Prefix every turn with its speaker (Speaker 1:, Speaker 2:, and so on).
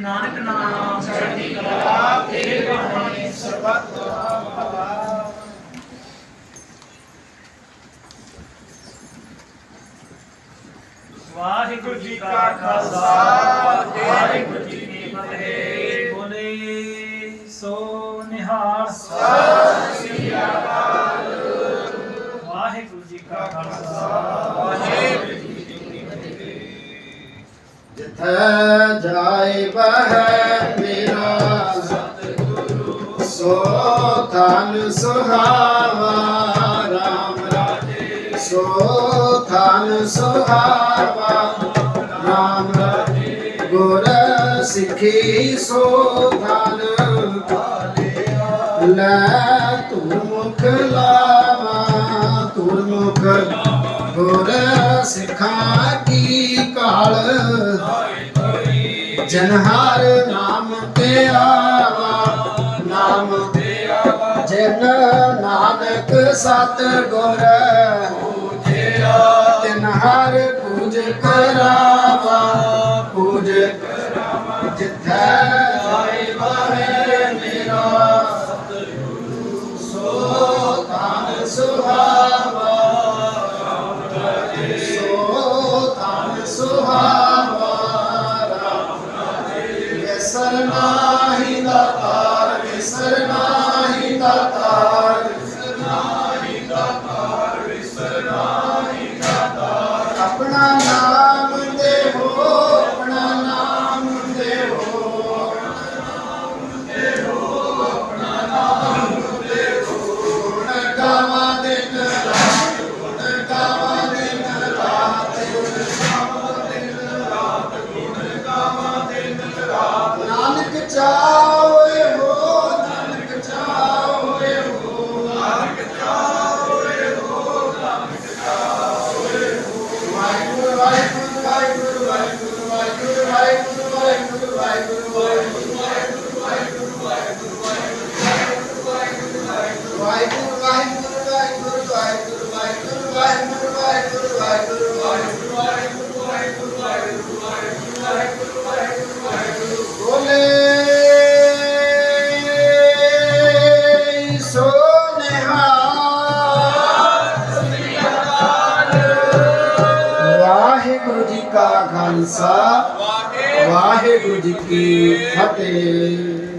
Speaker 1: ਨਾਨਕ ਨਾਮ ਚੜ੍ਹਦੀ ਕਲਾ ਤੇਰੇ ਬਾਣੇ ਸਰਬੱਤ ਵਾਹਿਗੁਰੂ ਜੀ ਕਾ ਖਾਲਸਾ, ਵਾਹਿਗੁਰੂ ਜੀ ਕੀ ਫਤਿਹ। ਬੋਲੇ ਸੋ ਨਿਹਾਲ। ਸਤਿ ਸ੍ਰੀ ਅਕਾਲ ਵਾਹਿਗੁਰੂ ਜੀ ਕਾ ਖਾਲਸਾ ਵਾਹਿਗੁਰੂ
Speaker 2: ਜਿਥੈ ਜਾਏ ਬਹਿ ਮੇਰਾ। ਸਤਿਗੁਰੂ ਸੋ ਥਨ ਸੁਹਾਵਾ, ਰਾਮ ਰਾਜੇ। ਸੋ ਥਨ ਸੁਹਾਵਾ, ਰਾਮ ਰਾਜੇ। ਗੁਰ ਸਿੱਖੀ ਸੋ ਥਨ ਲੈ ਤੁਰਮੁਖ ਲਾਵਾ ਤੁਰ ਮੁਖ। ਗੁਰ ਸਿਖਾ ਕੀ ਕਾਲ ਜਨਹਾਰ ਨਾਮ ਤੇ ਆਵਾ, ਨਾਮ ਤੇ ਆਵਾ। ਜਨ ਨਾਨਕ ਸਤ ਗੁਰ ਪੂਜਿਆ। ਤਿਨ ਹਰ ਪੂਜ ਕਰਾਵਾ ਪੂਜ ਕਰਾਵਾ। ਜਿਥੈ ਆਏ ਵਾਹੇ ਮੇਰਾ ਸਤਿਗੁਰੂ, ਸੋ ਤਾਨ ਸੁਹਾਵਾ ਨਾਹੀ ਦਾ ਪਾਰ ਵਿਸਰ ਨਾਹੀ ਦਾ ਤਾਰ। ਵਾਹਿਗੁਰੂ ਵਾਹਿਗੁਰੂ ਵਾਹਿਗੁਰੂ ਵਾਹਿਗੁਰੂ ਵਾਹਿਗੁਰੂ ਵਾਹਿਗੁਰੂ ਵਾਹਿਗੁਰੂ ਵਾਹਿਗੁਰੂ ਵਾਹਿਗੁਰੂ ਵਾਹਿਗੁਰੂ ਵਾਹਿਗੁਰੂ ਵਾਹਿਗੁਰੂ ਵਾਹਿਗੁਰੂ ਵਾਹਿਗੁਰੂ ਵਾਹਿਗੁਰੂ ਬੋਲੇ ਸੋ ਵਾਹਿਗੁਰੂ ਜੀ ਕਾ ਖਾਲਸਾ, ਵਾਹਿਗੁਰੂ ਜੀ ਕੀ ਫਤਿਹ।